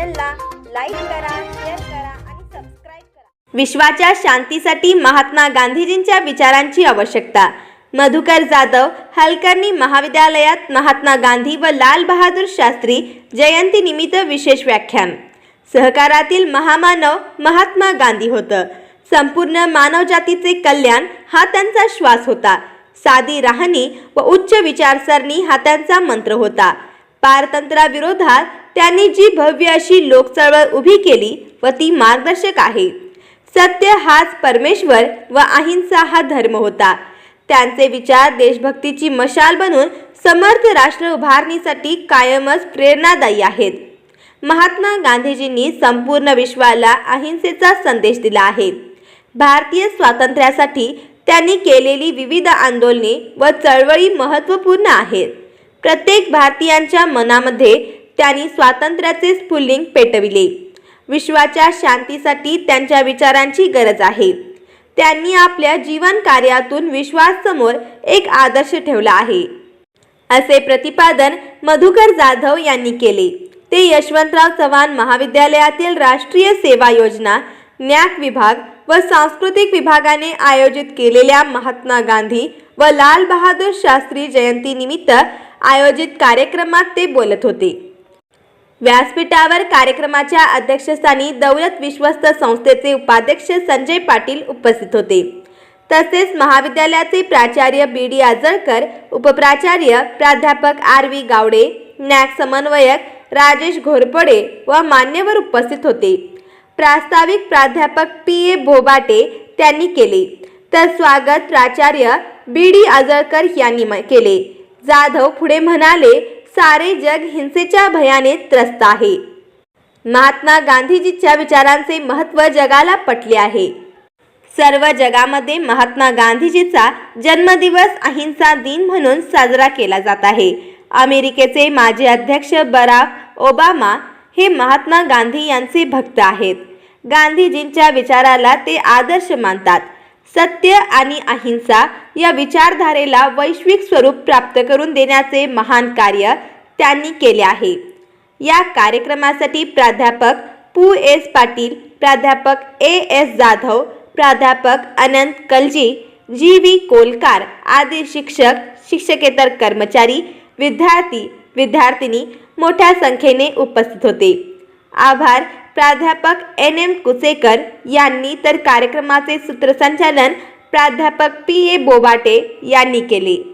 चॅनलला लाईक करा शेअर करा आणि सबस्क्राईब करा. विश्वाच्या शांतीसाठी महात्मा गांधीजींच्या विचारांची आवश्यकता. मधुकर जाधव हलकर्णी महाविद्यालयात महात्मा गांधी व लाल बहादूर शास्त्री जयंतीनिमित्त विशेष व्याख्यान. सहकारातील महामानव महात्मा गांधी होतं. संपूर्ण मानवजातीचे कल्याण हा त्यांचा श्वास होता. साधी राहणी व उच्च विचारसरणी हा त्यांचा मंत्र होता. पारतंत्राविरोधात त्यांनी जी भव्य अशी लोकचळवळ उभी केली व ती मार्गदर्शक आहे. सत्य हाच परमेश्वर व अहिंसा हा धर्म होता. त्यांचे विचार देशभक्तीची मशाल बनून समर्थ राष्ट्र उभारणीसाठी कायमच प्रेरणादायी आहेत. महात्मा गांधीजींनी संपूर्ण विश्वाला अहिंसेचा संदेश दिला आहे. भारतीय स्वातंत्र्यासाठी त्यांनी केलेली विविध आंदोलने व चळवळी महत्त्वपूर्ण आहेत. प्रत्येक भारतीयांच्या मनामध्ये त्यांनी स्वातंत्र्याचे स्फुल्लिंग पेटविले. विश्वाच्या शांतीसाठी त्यांच्या विचारांची गरज आहे. त्यांनी आपल्या जीवन कार्यातून विश्वासमोर एक आदर्श ठेवला आहे. असे प्रतिपादन मधुकर जाधव यांनी केले. ते यशवंतराव चव्हाण महाविद्यालयातील राष्ट्रीय सेवा योजना न्याक विभाग व सांस्कृतिक विभागाने आयोजित केलेल्या महात्मा गांधी व लाल बहादूर शास्त्री जयंतीनिमित्त आयोजित कार्यक्रमात ते बोलत होते. व्यासपीठावर कार्यक्रमाच्या अध्यक्षस्थानी दौलत विश्वस्त संस्थेचे उपाध्यक्ष संजय पाटील उपस्थित होते. तसेच महाविद्यालयाचे प्राचार्य बी डी आजळकर उपप्राचार्य प्राध्यापक आर व्ही गावडे नॅक समन्वयक राजेश घोरपडे व मान्यवर उपस्थित होते. प्रास्ताविक प्राध्यापक पी ए भोबाटे त्यांनी केले. तर स्वागत प्राचार्य बी डी आजळकर यांनी म- केले. जाधव पुढे म्हणाले सारे जग हिंसेच्या भयाने त्रस्त आहे. महात्मा गांधीजीच्या विचारांचे महत्त्व जगाला पटले आहे. सर्व जगामध्ये महात्मा गांधीजीचा जन्मदिवस अहिंसा दिन म्हणून साजरा केला जात आहे. अमेरिकेचे माजी अध्यक्ष बराक ओबामा हे महात्मा गांधी यांचे भक्त आहेत. गांधीजींच्या विचाराला ते आदर्श मानतात. सत्य आणि अहिंसा या विचारधारेला वैश्विक स्वरूप प्राप्त करून देण्याचे महान कार्य त्यांनी केले आहे. या कार्यक्रमासाठी प्राध्यापक पू. एस. पाटील प्राध्यापक ए. एस. जाधव प्राध्यापक अनंत कलजी जी. व्ही. कोलकार आदी शिक्षक शिक्षकेतर कर्मचारी विद्यार्थी विद्यार्थिनी मोठ्या संख्येने उपस्थित होते. आभार. प्राध्यापक एन. एम. कुसेकर यांनी तर कार्यक्रमाचे सूत्रसंचालन प्राध्यापक पी. ए. बोबाटे यांनी केले.